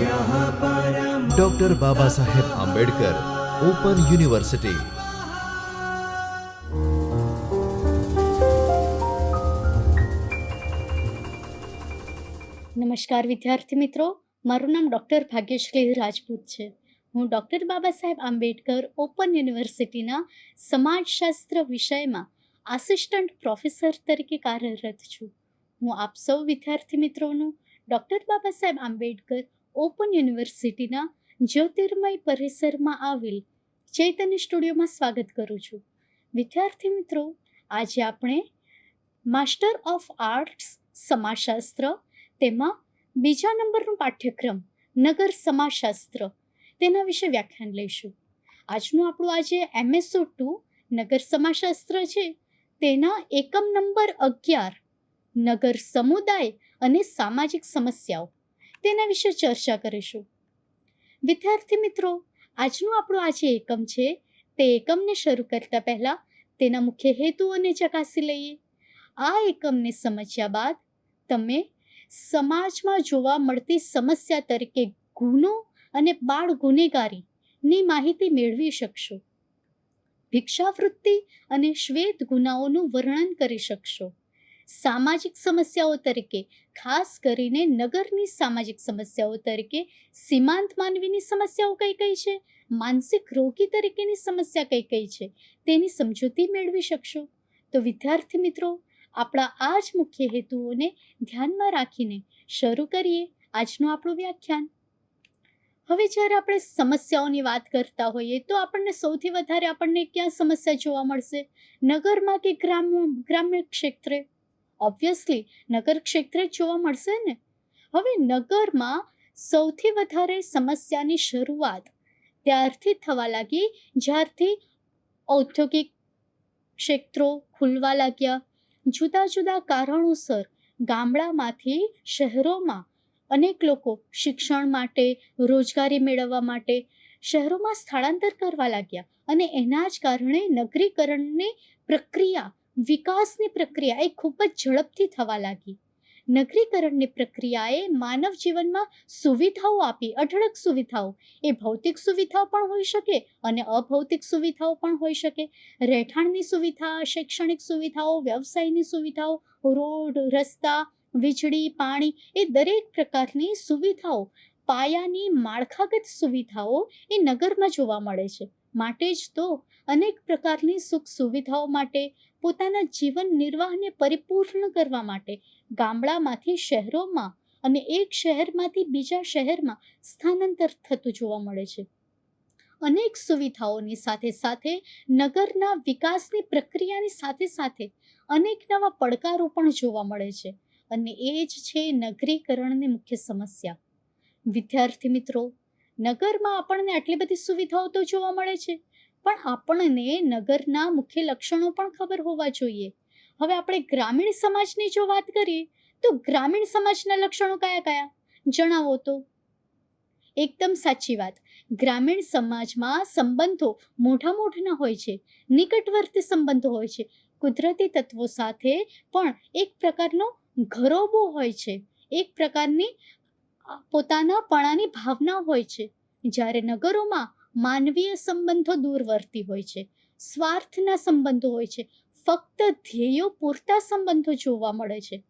Doctor Baba Saheb Ambedkar open university નમસ્કાર વિદ્યાર્થી મિત્રો, મારું નામ ડૉક્ટર ભાગ્યશ્રી રાજપૂત છે. હું ડૉક્ટર બાબા સાહેબ આંબેડકર ઓપન યુનિવર્સિટીના સમાજશાસ્ત્ર વિષયમાં આસિસ્ટન્ટ પ્રોફેસર તરીકે કાર્યરત છું. હું આપ સૌ વિદ્યાર્થી મિત્રોનું ડૉક્ટર બાબા સાહેબ આંબેડકર ઓપન યુનિવર્સિટીના જ્યોતિર્મય પરિસરમાં આવેલ ચૈતન્ય સ્ટુડિયોમાં સ્વાગત કરું છું. વિદ્યાર્થી મિત્રો, આજે આપણે માસ્ટર ઓફ આર્ટ્સ, સમાજશાસ્ત્ર, તેમાં બીજા નંબરનું પાઠ્યક્રમ, નગર સમાજશાસ્ત્ર, તેના વિશે વ્યાખ્યાન લઈશું. આજનું આપણું આજે એમએસઓ ટુ, નગર સમાજશાસ્ત્ર છે. તેના એકમ નંબર અગિયાર, નગર સમુદાય અને સામાજિક સમસ્યાઓ. તેના વિશે ચર્ચા કરીશું. વિદ્યાર્થી મિત્રો, આજનું આપણું આજે એકમ છે, તે એકમને શરૂ કરતા પહેલાં તેના મુખ્ય હેતુઓને ચકાસી લઈએ. આ એકમને સમજ્યા બાદ તમે સમાજમાં જોવા મળતી સમસ્યા તરીકે ગુનો અને બાળ ગુનેગારીની માહિતી મેળવી શકશો. ભિક્ષાવૃત્તિ અને શ્વેત ગુનાઓનું વર્ણન કરી શકશો. સામાજિક સમસ્યાઓ તરીકે, ખાસ કરીને નગરની સામાજિક સમસ્યાઓ તરીકે, સીમાંત માનવીની સમસ્યાઓ કઈ કઈ છે? માનસિક રોગી તરીકેની સમસ્યા કઈ કઈ છે? તેની સમજૂતી મેળવી શકશો? તો વિદ્યાર્થી મિત્રો, આપણા આ જ મુખ્ય હેતુઓને ધ્યાનમાં રાખીને શરૂ કરીએ આજનું આપણું વ્યાખ્યાન. હવે જ્યારે આપણે સમસ્યાઓની વાત કરતા હોઈએ, તો આપણને સૌથી વધારે આપણને ક્યાં સમસ્યા જોવા મળશે? નગરમાં કે ગ્રામ ગ્રામ્ય ક્ષેત્રે? ઓબ્વિયસલી નગર ક્ષેત્રે જ જોવા મળશે ને? હવે નગરમાં સૌથી વધારે સમસ્યાની શરૂઆત ત્યારથી થવા લાગી, જ્યારથી ઔદ્યોગિક ક્ષેત્રો ખુલવા લાગ્યા. જુદા જુદા કારણોસર ગામડામાંથી શહેરોમાં અનેક લોકો શિક્ષણ માટે, રોજગારી મેળવવા માટે શહેરોમાં સ્થળાંતર કરવા લાગ્યા અને એના જ કારણે નગરીકરણની પ્રક્રિયા વિકાસની પ્રક્રિયા એ ખૂબ જ ઝડપથી થવા લાગી. નગરીકરણની પ્રક્રિયાએ માનવ જીવનમાં સુવિધાઓ આપી, અઢળક સુવિધાઓ. એ ભૌતિક સુવિધાઓ પણ હોઈ શકે અને અભૌતિક સુવિધાઓ પણ હોઈ શકે. રહેઠાણની સુવિધા, શૈક્ષણિક સુવિધાઓ, વ્યવસાયની સુવિધાઓ, રોડ, રસ્તા, વીજળી, પાણી એ દરેક પ્રકારની સુવિધાઓ, પાયાની માળખાગત સુવિધાઓ એ નગરમાં જોવા મળે છે. માટે જ તો અનેક પ્રકારની સુખ સુવિધાઓ માટે પોતાના જીવન નિર્વાહને પરિપૂર્ણ કરવા માટે ગામડામાંથી શહેરોમાં અને એક શહેરમાંથી બીજા શહેરમાં સ્થાનાંતર થતું જોવા મળે છે. અનેક સુવિધાઓની સાથે સાથે નગરના વિકાસની પ્રક્રિયાની સાથે સાથે અનેક નવા પડકારો પણ જોવા મળે છે અને એ જ છે નગરીકરણની મુખ્ય સમસ્યા. વિદ્યાર્થી મિત્રો, નગરમાં આપણને આટલી બધી સુવિધાઓ તો જોવા મળે છે. પણ આપણને નગરના મુખ્ય લક્ષણો પણ ખબર હોવા જોઈએ. હવે આપણે ગ્રામીણ સમાજની જો વાત કરીએ, તો ગ્રામીણ સમાજના લક્ષણો કયા કયા? જણાવો તો. એકદમ સાચી વાત. ગ્રામીણ સમાજમાં સંબંધો મોટા મોટાના હોય છે, નિકટવર્તી સંબંધો હોય છે. કુદરતી તત્વો સાથે પણ એક પ્રકારનો ઘરોબો હોય છે. એક પ્રકારની પોતાના પણાની ભાવના હોય છે. જ્યારે નગરોમાં માનવીય સંબંધો દૂરવર્તી હોય છે, સ્વાર્થના સંબંધો હોય છે, ફક્ત ધ્યેયો પૂરતા સંબંધો જોવા મળે છે.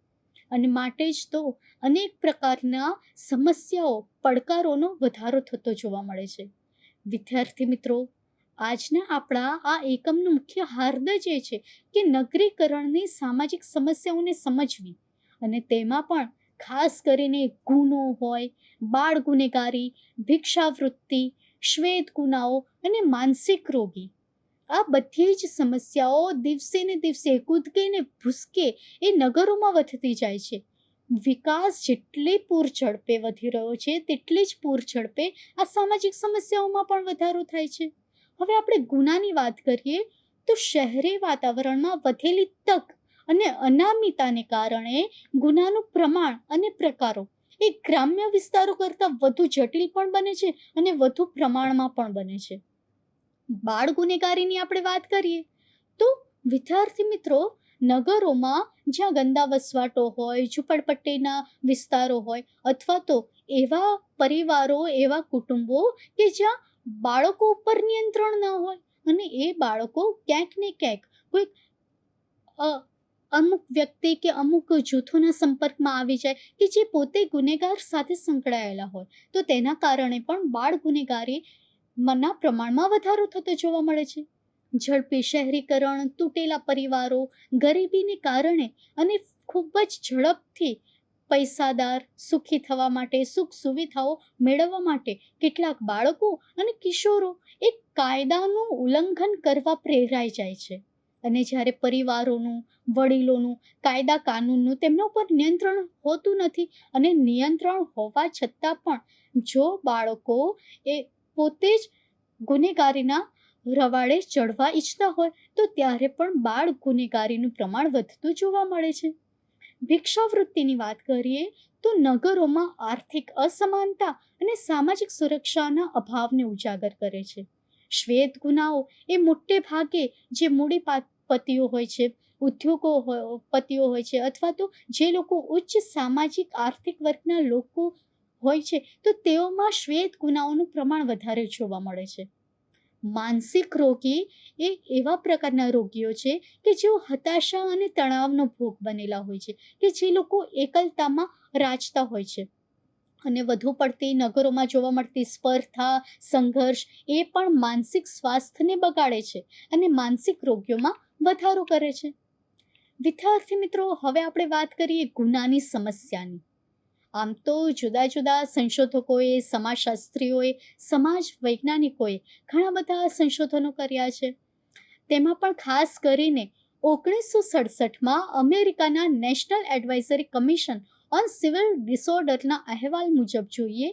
અને માટે જ તો અનેક પ્રકારના સમસ્યાઓ, પડકારોનો વધારો થતો જોવા મળે છે. વિદ્યાર્થી મિત્રો, આજના આપણા આ એકમનું મુખ્ય હાર્દ જ એ છે કે નગરીકરણની સામાજિક સમસ્યાઓને સમજવી અને તેમાં પણ ખાસ કરીને ગુનો હોય, બાળ ગુનેગારી, ભિક્ષાવૃત્તિ શ્વેત ગુનાઓ અને માનસિક રોગી. આ બધી જ સમસ્યાઓ દિવસે ને દિવસે કૂદકે ને ભૂસકે એ નગરોમાં વધતી જાય છે. વિકાસ જેટલી પૂર ઝડપે વધી રહ્યો છે, તેટલી જ પૂર ઝડપે આ સામાજિક સમસ્યાઓમાં પણ વધારો થાય છે. હવે આપણે ગુનાની વાત કરીએ, તો શહેરી વાતાવરણમાં વધેલી તક અને અનામિતાને કારણે ગુનાનું પ્રમાણ અને પ્રકારો એ ગ્રામ્ય વિસ્તારો કરતાં વધુ જટિલ પણ બને છે અને વધુ પ્રમાણમાં પણ બને છે. બાળ ગુનેગારીની આપણે વાત કરીએ, તો વિદ્યાર્થી મિત્રો, નગરોમાં જ્યાં ગંદા વસવાટો હોય, ઝૂંપડપટ્ટીના વિસ્તારો હોય, અથવા તો એવા પરિવારો, એવા કુટુંબો કે જ્યાં બાળકો ઉપર નિયંત્રણ ન હોય અને એ બાળકો ક્યાંક ને ક્યાંક કોઈક અમુક વ્યક્તિ કે અમુક જૂથોના સંપર્કમાં આવી જાય કે જે પોતે ગુનેગાર સાથે સંકળાયેલા હોય, તો તેના કારણે પણ બાળ ગુનેગારી મના પ્રમાણમાં વધારો થતો જોવા મળે છે. ઝડપી શહેરીકરણ, તૂટેલા પરિવારો, ગરીબીને કારણે અને ખૂબ જ ઝડપથી પૈસાદાર, સુખી થવા માટે, સુખ સુવિધાઓ મેળવવા માટે કેટલાક બાળકો અને કિશોરો એક કાયદાનું ઉલ્લંઘન કરવા પ્રેરાઈ જાય છે. અને જ્યારે પરિવારોનું, વડીલોનું કાયદા કાનૂનનું તેમના ઉપર નિયંત્રણ હોતું નથી અને નિયંત્રણ હોવા છતાં પણ જો બાળકો એ પોતે જ ગુનેગારીના રવાડે ચડવા ઈચ્છતા હોય, તો ત્યારે પણ બાળ ગુનેગારીનું પ્રમાણ વધતું જોવા મળે છે. ભિક્ષાવૃત્તિની વાત કરીએ, તો નગરોમાં આર્થિક અસમાનતા અને સામાજિક સુરક્ષાના અભાવને ઉજાગર કરે છે. શ્વેત ગુનાઓ એ મોટે ભાગે જે મૂડી પતિઓ હોય છે, ઉદ્યોગો પતિઓ હોય છે અથવા તો જે લોકો ઉચ્ચ સામાજિક, આર્થિક વર્ગના લોકો હોય છે, તો તેઓમાં શ્વેત ગુનાઓનું પ્રમાણ વધારે જોવા મળે છે. માનસિક રોગી એ એવા પ્રકારના રોગીઓ છે કે જેઓ હતાશા અને તણાવનો ભોગ બનેલા હોય છે, કે જે લોકો એકલતામાં રાચતા હોય છે. અને વધુ પડતી નગરોમાં જોવા મળતી સ્પર્ધા, સંઘર્ષ, એ પણ માનસિક સ્વાસ્થ્યને બગાડે છે અને માનસિક રોગીઓમાં વધારો કરે છે. વિદ્યાર્થી મિત્રો, હવે આપણે વાત કરીએ ગુનાની સમસ્યાની. આમ તો જુદા જુદા સંશોધકોએ, સમાજશાસ્ત્રીઓએ, સમાજ વૈજ્ઞાનિકોએ ઘણા બધા સંશોધનો કર્યા છે. તેમાં પણ ખાસ કરીને ઓગણીસો સડસઠમાં અમેરિકાના national advisory commission on civil ડિસઓર્ડરના અહેવાલ મુજબ જોઈએ,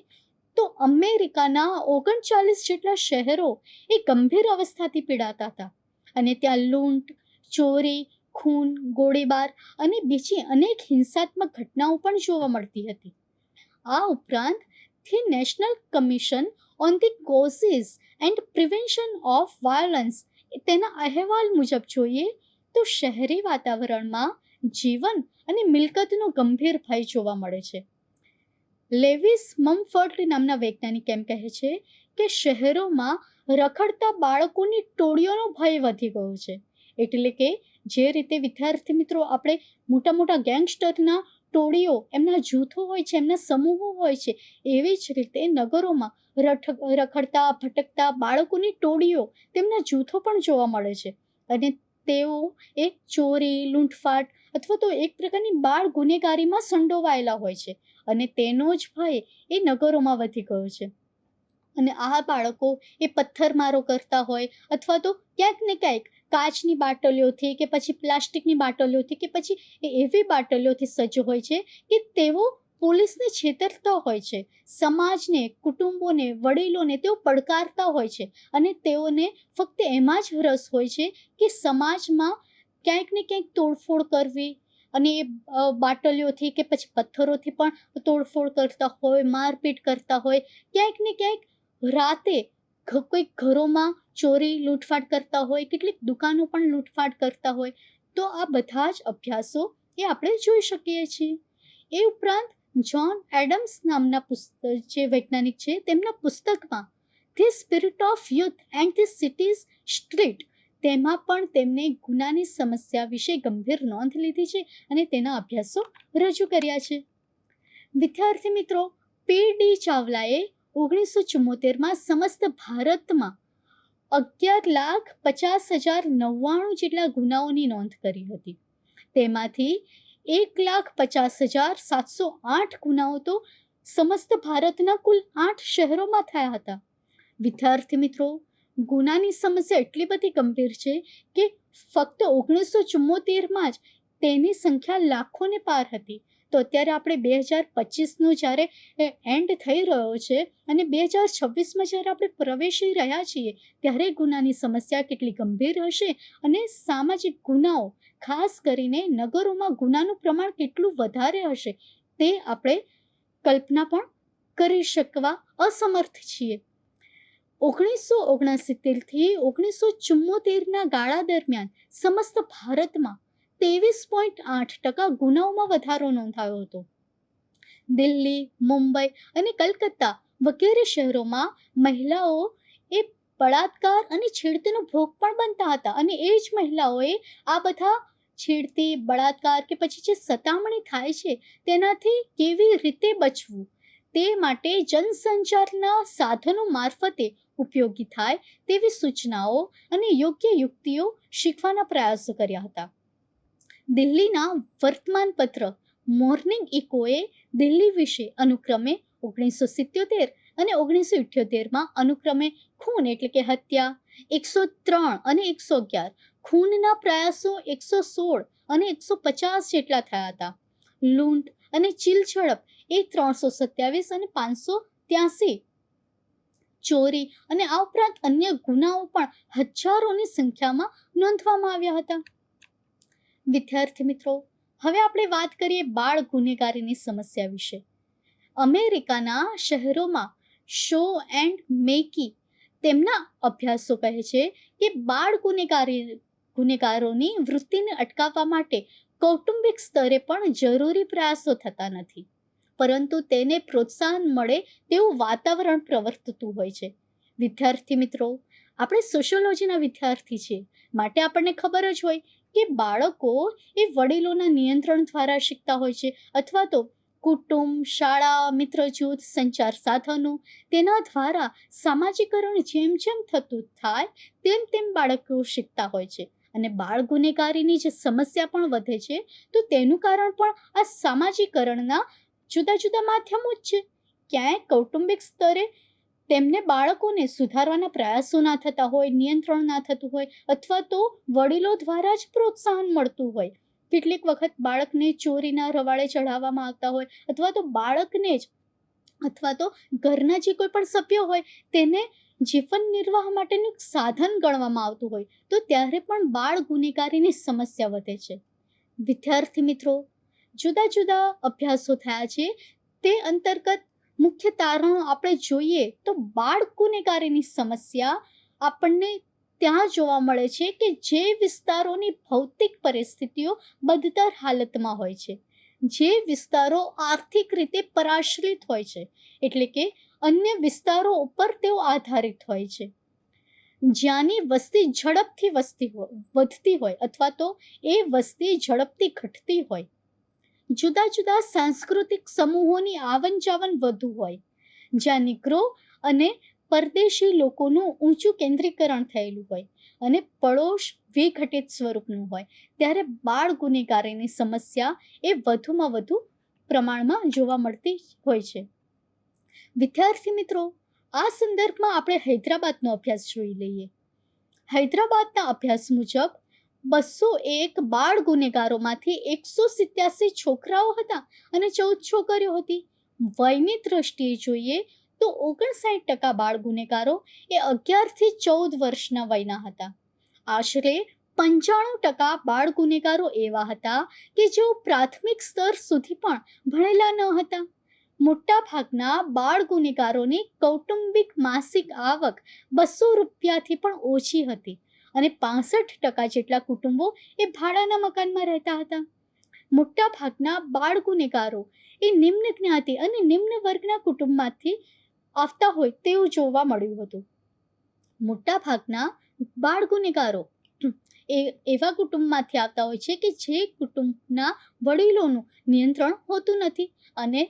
તો અમેરિકાના ઓગણચાલીસ જેટલા શહેરો એ ગંભીર અવસ્થાથી પીડાતા હતા. અને ત્યાં લૂંટ, ચોરી, ખૂન, ગોળીબાર અને બીજી અનેક હિંસાત્મક ઘટનાઓ પણ જોવા મળતી હતી. આ ઉપરાંત, થી national commission on the causes and prevention of violence તેના અહેવાલ મુજબ જોઈએ, તો શહેરી વાતાવરણમાં જીવન અને મિલકતનો ગંભીર ભય જોવા મળે છે. લેવિસ મમફર્ટ નામના વૈજ્ઞાનિક એમ કહે છે કે શહેરોમાં રખડતા બાળકોની ટોળીઓનો ભય વધી ગયો છે. એટલે કે જે રીતે વિદ્યાર્થી મિત્રો આપણે મોટા મોટા ગેંગસ્ટરના ટોળીઓ, એમના જૂથો હોય છે, એમના સમૂહો હોય છે, એવી જ રીતે નગરોમાં રઠ, રખડતા, ભટકતા બાળકોની ટોળીઓ તેમના જૂથો પણ જોવા મળે છે. અને તેઓ એ ચોરી, લૂંટફાટ અથવા તો એક પ્રકારની બાળ ગુનેગારીમાં સંડોવાયેલા હોય છે. અને તેનો જ ભય એ નગરોમાં વધી ગયો છે. અને આ બાળકો એ પથ્થરમારો કરતા હોય અથવા તો ક્યાંક ને ક્યાંક કાચની બાટલીઓથી કે પછી પ્લાસ્ટિકની બાટલીઓથી કે પછી એ એવી બાટલીઓથી સજ્જ હોય છે કે તેઓ પોલીસને છેતરતા હોય છે. સમાજને, કુટુંબોને, વડીલોને તેઓ પડકારતા હોય છે. અને તેઓને ફક્ત એમાં જ રસ હોય છે કે સમાજમાં ક્યાંક ને ક્યાંક તોડફોડ કરવી અને એ બાટલીઓથી કે પછી પથ્થરોથી પણ તોડફોડ કરતા હોય, મારપીટ કરતા હોય, ક્યાંક ને ક્યાંક રાતે કોઈક ઘરોમાં ચોરી, લૂંટફાટ કરતા હોય, કેટલીક દુકાનો પણ લૂંટફાટ કરતા હોય, તો આ બધા જ અભ્યાસો એ આપણે જોઈ શકીએ છીએ. એ ઉપરાંત જ્હોન એડમ્સ નામના પુસ્તક, જે વૈજ્ઞાનિક છે, તેમના પુસ્તકમાં, the spirit of youth and the cities street તેમાં પણ તેમણે ગુનાની સમસ્યા વિશે ગંભીર નોંધ લીધી છે અને તેના અભ્યાસો રજૂ કર્યા છે. વિદ્યાર્થી મિત્રો, પી. ડી. ચાવલાએ ઓગણીસો ચુમ્મોતેરમાં સમસ્ત ભારતમાં અગિયાર લાખ પચાસ હજાર નવ્વાણું જેટલા ગુનાઓની નોંધ કરી હતી. તેમાંથી એક લાખ પચાસ હજાર સાતસો આઠ ગુનાઓ તો સમસ્ત ભારતના કુલ આઠ શહેરોમાં થયા હતા. વિદ્યાર્થી મિત્રો ગુનાની સમસ્યા એટલી બધી ગંભીર છે કે ફક્ત ઓગણીસો ચુમ્મોતેરમાં જ તેની સંખ્યા લાખોને પાર હતી. તો અત્યારે આપણે બે હજાર પચીસનું જ્યારે એન્ડ થઈ રહ્યો છે અને બે હજાર છવ્વીસમાં જ્યારે આપણે પ્રવેશી રહ્યા છીએ, ત્યારે ગુનાની સમસ્યા કેટલી ગંભીર હશે અને સામાજિક ગુનાઓ, ખાસ કરીને નગરોમાં ગુનાનું પ્રમાણ કેટલું વધારે હશે, તે આપણે કલ્પના પણ કરી શકવા અસમર્થ છીએ. ઓગણીસો ઓગણસિત્તેરથી ઓગણીસો ચુમ્મોતેરના ગાળા દરમિયાન સમસ્ત ભારતમાં ત્રેવીસ પોઈન્ટ આઠ ટકા ગુનાઓમાં વધારો નોંધાયો હતો. દિલ્હી, મુંબઈ અને કલકત્તા વગેરે શહેરોમાં મહિલાઓ એ બળાત્કાર અને છેડતીનો ભોગ પણ બનતા હતા અને એ જ મહિલાઓએ આ બધા છેડતી, બળાત્કાર કે પછી જે સતામણી થાય છે તેનાથી કેવી રીતે બચવું તે માટે જનસંચારના સાધનો મારફતે ઉપયોગી થાય તેવી સૂચનાઓ અને યોગ્ય યુક્તિઓ શીખવાના પ્રયાસો કર્યા હતા. દિલ્હીના વર્તમાનપત્ર મોર્નિંગ ઇકોએ દિલ્હી વિશે અનુક્રમે ઓગણીસો સિત્યોતેર અને ઓગણીસો ઇઠ્યોતેરમાં અનુક્રમે ખૂન એટલે કે હત્યા, એકસો ત્રણ અને એકસો અગિયાર ખૂનના પ્રયાસો એકસો સોળ અને એકસો પચાસ જેટલા થયા હતા. લૂંટ અને ચીલઝડપ એ ત્રણસો સત્યાવીસ અને પાંચસો ત્યાસી ચોરી અને આ ઉપરાંત અન્ય ગુનાઓ પણ હજારોની સંખ્યામાં નોંધવામાં આવ્યા હતા. વિદ્યાર્થી મિત્રો, હવે આપણે વાત કરીએ બાળ ગુનેગારીની સમસ્યા વિશે. અમેરિકાના શહેરોમાં શો એન્ડ મેકી તેમના અભ્યાસો કહે છે કે બાળ ગુનેગારી, ગુનેગારોની વૃત્તિને અટકાવવા માટે કૌટુંબિક સ્તરે પણ જરૂરી પ્રયાસો થતા નથી. પરંતુ તેને પ્રોત્સાહન મળે તેવું વાતાવરણ પ્રવર્તતું હોય છે. વિદ્યાર્થી મિત્રો, આપણે સોશિયોલોજીના વિદ્યાર્થી છીએ. માટે આપણને ખબર જ હોય કે બાળકો એ વડીલોના નિયંત્રણ દ્વારા શીખતા હોય છે અથવા તો કુટુંબ, શાળા મિત્ર જૂથ સંચાર સાધનો તેના દ્વારા સામાજિકરણ જેમ જેમ થતું થાય તેમ તેમ બાળકો શીખતા હોય છે. અને બાળ ગુનેગારીની જે સમસ્યા પણ વધે છે. તો તેનું કારણ પણ આ સામાજિકરણના જુદા જુદા માધ્યમો જ છે. ક્યાંય કૌટુંબિક સ્તરે તેમને બાળકોને સુધારવાના પ્રયાસો ના થતા હોય, નિયંત્રણ ના થતું હોય અથવા તો વડીલો દ્વારા જ પ્રોત્સાહન મળતું હોય. કેટલીક વખત બાળકને ચોરીના રવાડે ચઢાવવામાં આવતા હોય અથવા તો બાળકને જ અથવા તો ઘરના જે કોઈ પણ સભ્યો હોય તેને જીવન નિર્વાહ માટેનું સાધન ગણવામાં આવતું હોય તો ત્યારે પણ બાળ ગુનેગારીની સમસ્યા વધે છે. વિદ્યાર્થી મિત્રો જુદા જુદા અભ્યાસો થયા છે. તે અંતર્ગત મુખ્ય તારણો આપણે જોઈએ તો બાળ ગુનેગારીની સમસ્યા આપણને ત્યાં જોવા મળે છે કે જે વિસ્તારોની ભૌતિક પરિસ્થિતિઓ બદતર હાલતમાં હોય છે. જે વિસ્તારો આર્થિક રીતે પરાશ્રિત હોય છે, એટલે કે અન્ય વિસ્તારો ઉપર તેઓ આધારિત હોય છે. જ્યાંની વસ્તી ઝડપથી વસ્તી વધતી હોય અથવા તો એ વસ્તી ઝડપથી ઘટતી હોય. જુદા જુદા સાંસ્કૃતિક સમૂહોની આવન જાવન વધુ હોય. જ્યાં નિગ્રો અને પરદેશી લોકોનું ઊંચું કેન્દ્રીકરણ થયેલું હોય અને પડોશ વિઘટિત સ્વરૂપનું હોય. ત્યારે બાળ ગુનેગારીની સમસ્યા એ વધુમાં વધુ પ્રમાણમાં જોવા મળતી હોય છે. વિદ્યાર્થી મિત્રો, આ સંદર્ભમાં આપણે હૈદરાબાદનો અભ્યાસ જોઈ લઈએ. હૈદરાબાદના અભ્યાસ મુજબ બસો એક બાળ ગુનેગારોમાંથી એકસો સિત્યાસી છોકરાઓ હતા અને ચૌદ છોકરીઓ હતી. વયની દ્રષ્ટિએ જોઈએ તો ઓગણસાઠ ટકા બાળ ગુનેગારો એ અગિયારથી ચૌદ વર્ષના વયના હતા. આશરે પંચાણું ટકા બાળ ગુનેગારો એવા હતા કે જેઓ પ્રાથમિક સ્તર સુધી પણ ભણેલા ન હતા. મોટા ભાગના બાળ ગુનેગારોની કૌટુંબિક માસિક આવક બસો રૂપિયાથી પણ ઓછી હતી. અને પાસઠ ટકા જેટલા કુટુંબો એ ભાડાના મકાનમાં રહેતા હતા. મોટા ભાગના બાળ ગુનેગારો એ નિમ્ન જ્ઞાતિ અને નિમ્ન વર્ગના કુટુંબમાંથી આવતા હોય તેવું જોવા મળ્યું હતું. મોટા ભાગના બાળ ગુનેગારો એ એવા કુટુંબમાંથી આવતા હોય છે કે જે કુટુંબના વડીલોનું નિયંત્રણ હોતું નથી અને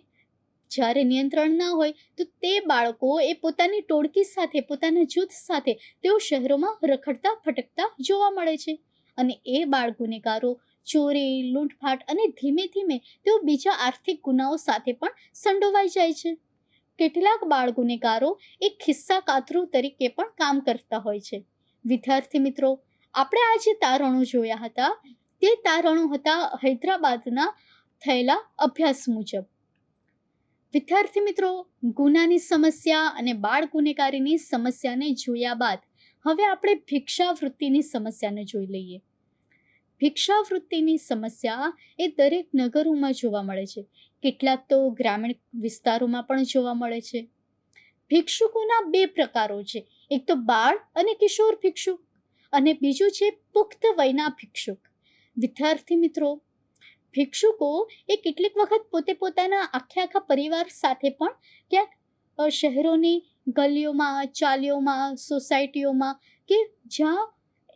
જ્યારે નિયંત્રણ ના હોય, તો તે બાળકો એ પોતાની ટોળકી સાથે, પોતાના જૂથ સાથે તેઓ શહેરોમાં રખડતા ફટકતા જોવા મળે છે. અને એ બાળ ગુનેગારો ચોરી, લૂંટફાટ અને ધીમે ધીમે તેઓ બીજા આર્થિક ગુનાઓ સાથે પણ સંડોવાઈ જાય છે. કેટલાક બાળ ગુનેગારો એ ખિસ્સા કાતરું તરીકે પણ કામ કરતા હોય છે. વિદ્યાર્થી મિત્રો, આપણે આ જે તારણો જોયા હતા. તે તારણો હતા હૈદરાબાદના થયેલા અભ્યાસ મુજબ. વિદ્યાર્થી મિત્રો, ગુનાની સમસ્યા અને બાળ ગુનેગારીની સમસ્યાને જોયા બાદ હવે આપણે ભિક્ષાવૃત્તિની સમસ્યાને જોઈ લઈએ. ભિક્ષાવૃત્તિની સમસ્યા એ દરેક નગરોમાં જોવા મળે છે. કેટલાક તો ગ્રામીણ વિસ્તારોમાં પણ જોવા મળે છે. ભિક્ષુકોના બે પ્રકારો છે. એક તો બાળ અને કિશોર ભિક્ષુક અને બીજું છે પુખ્ત વયના ભિક્ષુક. વિદ્યાર્થી મિત્રો ભિક્ષુકો એ કેટલીક વખત પોતે પોતાના આખે આખા પરિવાર સાથે પણ ક્યાંક શહેરોની ગલીઓમાં, ચાલીઓમાં, સોસાયટીઓમાં કે જ્યાં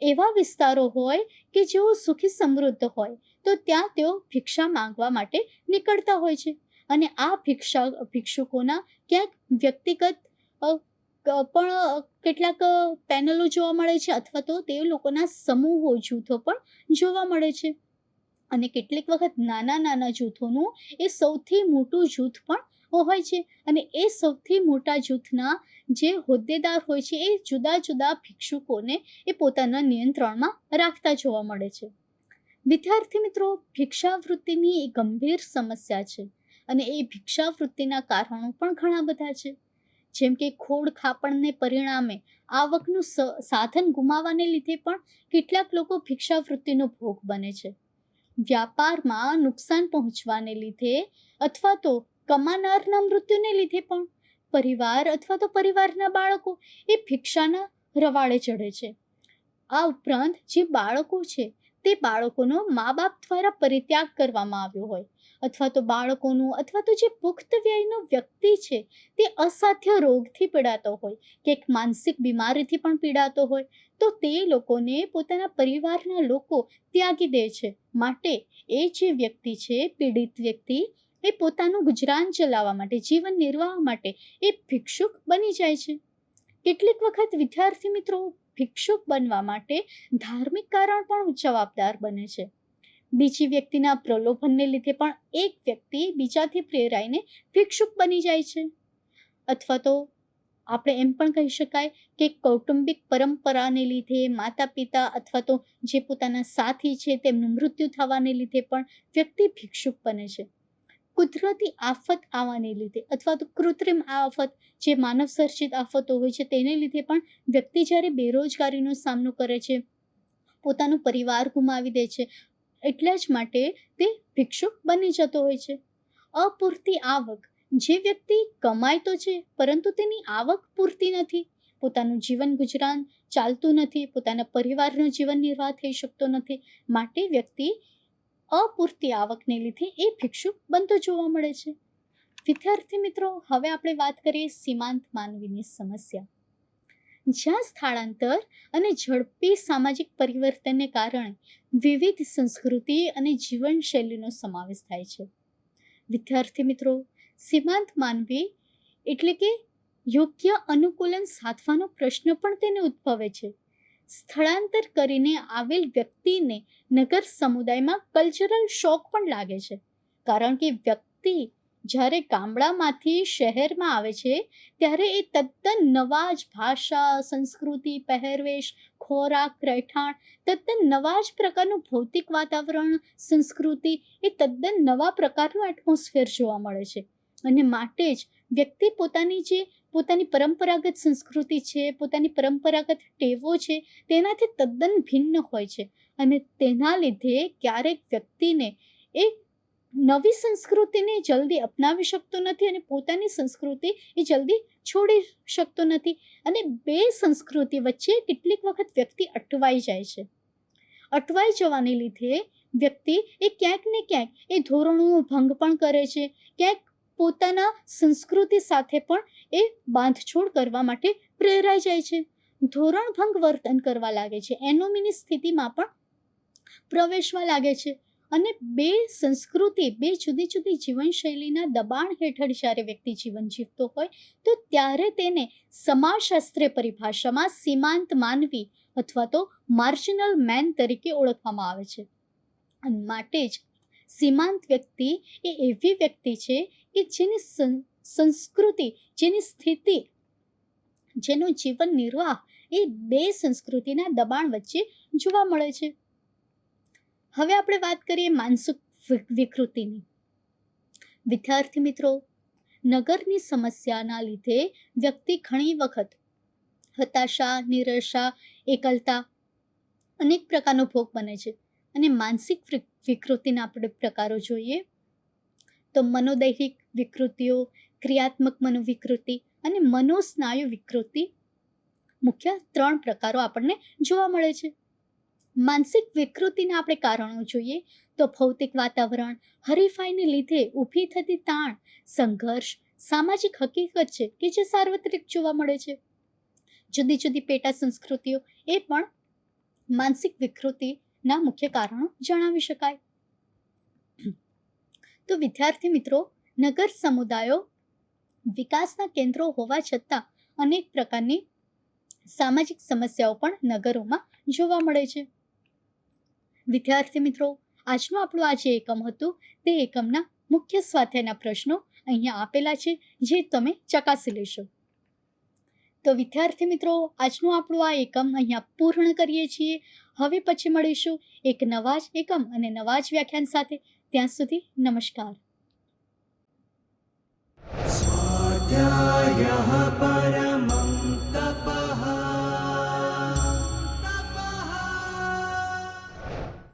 એવા વિસ્તારો હોય કે જેઓ સુખી સમૃદ્ધ હોય, તો ત્યાં તેઓ ભિક્ષા માંગવા માટે નીકળતા હોય છે. અને આ ભિક્ષા, ભિક્ષુકોના ક્યાંક વ્યક્તિગત પણ કેટલાક પેનલો જોવા મળે છે અથવા તો તે લોકોના સમૂહો જૂથો પણ જોવા મળે છે. અને કેટલીક વખત નાના નાના જૂથોનું એ સૌથી મોટું જૂથ પણ હોય છે. અને એ સૌથી મોટા જૂથના જે હોદ્દેદાર હોય છે, એ જુદા જુદા ભિક્ષુકોને એ પોતાના નિયંત્રણમાં રાખતા જોવા મળે છે. વિદ્યાર્થી મિત્રો, ભિક્ષાવૃત્તિની એ ગંભીર સમસ્યા છે અને એ ભિક્ષાવૃત્તિના કારણો પણ ઘણા બધા છે. જેમ કે ખોડ ખાપણને પરિણામે આવકનું સાધન ગુમાવાને લીધે પણ કેટલાક લોકો ભિક્ષાવૃત્તિનો ભોગ બને છે. વ્યાપારમાં નુકસાન પહોંચવાને લીધે અથવા તો કમાનારના મૃત્યુને લીધે પણ. પરિવાર અથવા તો પરિવારના બાળકો એ ભિક્ષાના રવાડે ચઢે છે. આ ઉપરાંત જે બાળકો છે તે બાળકોનો મા બાપ દ્વારા પરિત્યાગ કરવામાં આવ્યો હોય. અથવા તો બાળકોનું અથવા તો જે પુખ્ત વ્યયનો વ્યક્તિ છે, તે અસાધ્ય રોગથી પીડાતો હોય કે એક માનસિક બીમારીથી પણ પીડાતો હોય, તો તે લોકોને પોતાના પરિવારના લોકો ત્યાગી દે છે. માટે એ જે વ્યક્તિ છે, પીડિત વ્યક્તિ, એ પોતાનું ગુજરાન ચલાવવા માટે, જીવન નિર્વાહ માટે એ ભિક્ષુક બની જાય છે. કેટલીક વખત વિદ્યાર્થી મિત્રો ભિક્ષુક બનવા માટે ધાર્મિક કારણ પણ જવાબદાર બને છે. બીજી વ્યક્તિના પ્રલોભનને લીધે પણ એક વ્યક્તિ બીજાથી પ્રેરાઈને ભિક્ષુક બની જાય છે. અથવા તો આપણે એમ પણ કહી શકાય કે કૌટુંબિક પરંપરાને લીધે માતા પિતા અથવા તો જે પોતાના સાથી છે તેમનું મૃત્યુ થવાને લીધે પણ વ્યક્તિ ભિક્ષુક બને છે. કુદરતી આફત આવવાને લીધે અથવા તો કૃત્રિમ આફત જે માનવ સર્જિત આફતો હોય છે તેને લીધે પણ વ્યક્તિ જ્યારે બેરોજગારીનો સામનો કરે છે, પોતાનો પરિવાર ગુમાવી દે છે, એટલા જ માટે તે ભિક્ષુક બની જતો હોય છે. અપૂરતી આવક, જે વ્યક્તિ કમાય તો છે, પરંતુ તેની આવક પૂરતી નથી. પોતાનું જીવન ગુજરાન ચાલતું નથી, પોતાના પરિવારનો જીવન નિર્વાહ થઈ શકતો નથી. માટે વ્યક્તિ અપૂરતી આવકને લીધે એ ભિક્ષુક બનતો જોવા મળે છે. વિદ્યાર્થી મિત્રો, હવે આપણે વાત કરીએ સીમાંત માનવીની સમસ્યા. જ્યાં સ્થળાંતર અને ઝડપી સામાજિક પરિવર્તનને કારણે વિવિધ સંસ્કૃતિ અને જીવનશૈલીનો સમાવેશ થાય છે. વિદ્યાર્થી મિત્રો, સીમાંત માનવી એટલે કે યોગ્ય અનુકૂલન સાધવાનો પ્રશ્ન પણ તેને ઉદ્ભવે છે. સ્થળાંતર કરીને આવેલ વ્યક્તિને નગર સમુદાયમાં કલ્ચરલ શોક પણ લાગે છે. કારણ કે વ્યક્તિ જ્યારે ગામડામાંથી શહેરમાં આવે છે, ત્યારે એ તદ્દન નવા જ ભાષા, સંસ્કૃતિ, પહેરવેશ, ખોરાક, રહેઠાણ, તદ્દન નવા જ પ્રકારનું ભૌતિક વાતાવરણ, સંસ્કૃતિ એ તદ્દન નવા પ્રકારનું એટમોસ્ફિયર જોવા મળે છે. અને માટે જ વ્યક્તિ પોતાની જે પોતાની પરંપરાગત સંસ્કૃતિ છે, પોતાની પરંપરાગત ટેવો છે, તેનાથી તદ્દન ભિન્ન હોય છે. અને તેના લીધે ક્યારેક વ્યક્તિને એ નવી સંસ્કૃતિને જલ્દી અપનાવી શકતો નથી અને પોતાની સંસ્કૃતિ એ જલ્દી છોડી શકતો નથી. અને બે સંસ્કૃતિ વચ્ચે કેટલીક વખત વ્યક્તિ અટવાઈ જાય છે. અટવાઈ જવાને લીધે વ્યક્તિ એ ક્યાંક ને ક્યાંક એ ધોરણોનો ભંગ પણ કરે છે. ક્યાંક પોતાના સંસ્કૃતિ સાથે પણ એ બાંધછોડ કરવા માટે પ્રેરાઈ જાય છે. ધોરણ ભંગ વર્તન કરવા લાગે છે. એનોમીની સ્થિતિમાં પણ પ્રવેશવા લાગે છે. અને બે સંસ્કૃતિ, બે જુદી જુદી જીવનશૈલીના દબાણ હેઠળ જ્યારે વ્યક્તિ જીવન જીવતો હોય, તો ત્યારે તેને સમાજશાસ્ત્રીય પરિભાષામાં સીમાંત માનવી અથવા તો માર્જિનલ મેન તરીકે ઓળખવામાં આવે છે. માટે જ સીમાંત વ્યક્તિ એ એવી વ્યક્તિ છે કે જેની સંસ્કૃતિ, જેની સ્થિતિ, જેનો જીવન નિર્વાહ એ બે સંસ્કૃતિના દબાણ વચ્ચે જોવા મળે છે. હવે આપણે વાત કરીએ માનસિક વિકૃતિની. વિદ્યાર્થી મિત્રો, નગરની સમસ્યાના લીધે વ્યક્તિ ઘણી વખત હતાશા, નિરાશા, એકલતા અનેક પ્રકારનો ભોગ બને છે અને માનસિક વિકૃતિના આપણે પ્રકારો જોઈએ તો મનોદૈહિક વિકૃતિઓ, ક્રિયાત્મક મનોવિકૃતિ અને મનોસ્નાયુ વિકૃતિ મુખ્ય ત્રણ પ્રકારો આપણને જોવા મળે છે. માનસિક વિકૃતિના આપણે કારણો જોઈએ તો ભૌતિક વાતાવરણ, હરીફાઈને લીધે ઊભી થતી તાણ, સંઘર્ષ, સામાજિક હકીકત છે કે જે સાર્વત્રિક જોવા મળે છે. જુદી જુદી પેટા સંસ્કૃતિઓ એ પણ માનસિક વિકૃતિના મુખ્ય કારણો જણાવી શકાય. તો વિદ્યાર્થી મિત્રો નગર સમુદાયો વિકાસના કેન્દ્રો હોવા છતાં અનેક પ્રકારની સામાજિક સમસ્યાઓ પણ નગરોમાં જોવા મળે છે. વિદ્યાર્થી મિત્રો, આજનું આપણું આ જે એકમ હતું. તે એકમના મુખ્ય સ્વાધ્યાયના પ્રશ્નો અહીંયા આપેલા છે, જે તમે ચકાસી લેશો. તો વિદ્યાર્થી મિત્રો, આજનું આપણું આ એકમ અહીંયા પૂર્ણ કરીએ છીએ. હવે પછી મળીશું એક નવા જ એકમ અને નવા જ વ્યાખ્યાન સાથે. ત્યાં સુધી નમસ્કાર. स्वाध्यायः पर